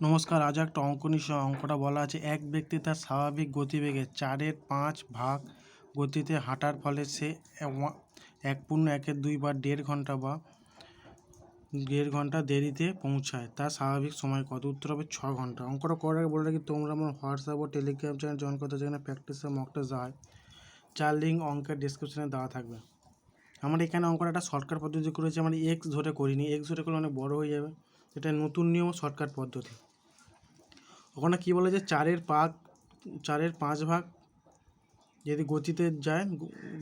নমস্কার, আজ একটা অঙ্ক নিশ্চয় অঙ্কটা বলা আছে। এক ব্যক্তি তার স্বাভাবিক গতিবেগে চারের পাঁচ ভাগ গতিতে হাঁটার ফলে সে এক পূর্ণ একের দুই বা দেড় ঘণ্টা বা দেড় ঘণ্টা দেরিতে পৌঁছায়। তার স্বাভাবিক সময় কত? উত্তর হবে ছ ঘণ্টা। অঙ্কটা করার আগে বলে রাখি, তোমরা আমার হোয়াটসঅ্যাপ ও টেলিগ্রাম চ্যানেল জয়েন করতে যেখানে প্র্যাকটিসের মক যায় চার লিঙ্ক অঙ্কের ডিসক্রিপশনে দেওয়া থাকবে। আমার এখানে অঙ্কটা একটা শর্টকাট পদ্ধতি করেছি, আমার এক্স ধরে করিনি। এক্স ধরে করলে অনেক বড় হয়ে যাবে। এটা নতুন নিয়ম শর্টকাট পদ্ধতি। ওখানে কী বলে যে চারের পাক, চারের পাঁচ ভাগ যদি গতিতে যায়,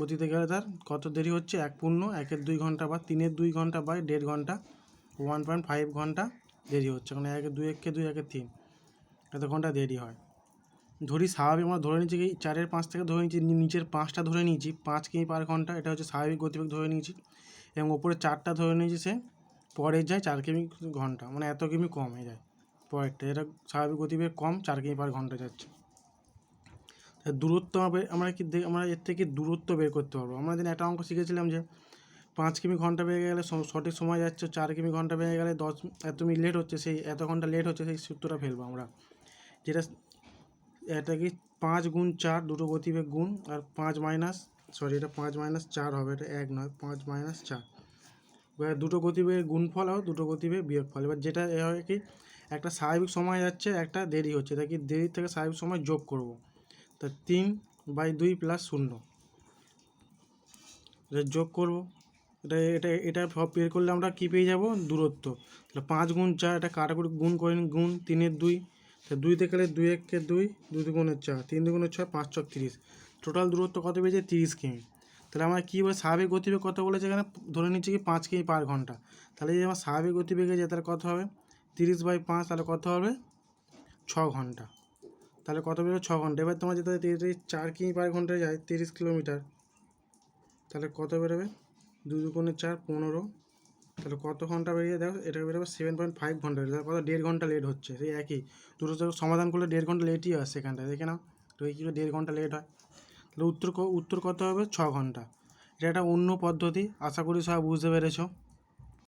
গতিতে গেলে তার কত দেরি হচ্ছে? এক পূর্ণ, একের দুই ঘণ্টা বা তিনের দুই ঘণ্টা বা দেড় ঘণ্টা ওয়ান পয়েন্ট ফাইভ ঘণ্টা দেরি হচ্ছে। মানে একের দুই একে দুই, একের তিন এত ঘণ্টা দেরি হয়। ধরি স্বাভাবিক আমরা ধরে নিচ্ছি কি, চারের পাঁচ থেকে ধরে নিচ্ছি, নিচের পাঁচটা ধরে নিয়েছি, পাঁচ কিমি পার ঘণ্টা, এটা হচ্ছে স্বাভাবিক গতিবেগ ধরে নিয়েছি। এবং ওপরে চারটা ধরে নিয়েছি সে, পরে যায় চার কিমি ঘণ্টা মানে এত কিমি কমে যায়। পরেরটা এটা স্বাভাবিক গতিবেগ কম, চার কিমি পার ঘণ্টা যাচ্ছে। দূরত্ব হবে- আমরা কি আমরা এর থেকে দূরত্ব বের করতে পারব। আমরা দিন একটা অঙ্ক শিখেছিলাম যে, পাঁচ কিমি ঘণ্টা বেড়ে গেলে সঠিক সময় যাচ্ছে, চার কিমি ঘণ্টা বেড়ে গেলে দশ এত মিনিট লেট হচ্ছে, সেই এত ঘণ্টা লেট হচ্ছে, সেই সূত্রটা ফেলব আমরা। যেটা এটা কি পাঁচ গুণ চার, দুটো গতিবেগ গুণ, আর পাঁচ মাইনাস সরি এটা পাঁচ মাইনাস চার হবে, এটা এক নয়, পাঁচ মাইনাস চার। এবার দুটো গতিবেগ গুণফল আর দুটো গতিবেগ বিয়োগফল। এবার যেটা এ হয় কি একটা স্বাভাবিক সময় যাচ্ছে, একটা দেরি হচ্ছে। তাই কি দেরি থেকে স্বাভাবিক সময় যোগ করব? তা তিন বাই দুই প্লাস শূন্য। এটা যোগ করব। এটা এটা এটা সব বের করলে আমরা কী পেয়ে যাব? দূরত্ব। তাহলে পাঁচ গুণ চার, এটা কাটাকুটি গুণ করেন গুণ তিনের দুই। তা দুই থেকে গেলে দুই একে দুই দুই দুগুণের চার, তিন দুগুণের ছয়, পাঁচ ছক তিরিশ। টোটাল দূরত্ব কত পেয়েছে? তিরিশ কিমি। তাহলে আমরা কী বলে স্বাভাবিক গতিবেগ কত বলেছে এখানে? ধরে নিচ্ছি কি পাঁচ কিমি পার ঘণ্টা। তাহলে যদি আমার স্বাভাবিক গতিবেগে যায় তাহলে কত হবে? তিরিশ বাই পাঁচ তাহলে কত হবে? ছ ঘণ্টা। তাহলে কত বেরোবে? ছ ঘণ্টা। এবার তোমার যেতে তিরিশ চার কিমি পার ঘন্টায় যায়, তিরিশ কিলোমিটার। তাহলে কত বেরোবে? দু দুগুণে চার, পনেরো। তাহলে কত ঘণ্টা বেরিয়ে দেখো, এটা বেরোবে সেভেন পয়েন্ট ফাইভ ঘণ্টা তাহলে কত? দেড় ঘণ্টা লেট হচ্ছে, সেই একই। দুটো সমাধান করলে দেড় ঘণ্টা লেটই হয় সেখানটায়, দেখে নাও। তো এই কী দেড় ঘণ্টা লেট হয়? তাহলে উত্তর উত্তর কত হবে? ছ ঘণ্টা। এটা একটা অন্য পদ্ধতি, আশা করি সবাই বুঝতে পেরেছ।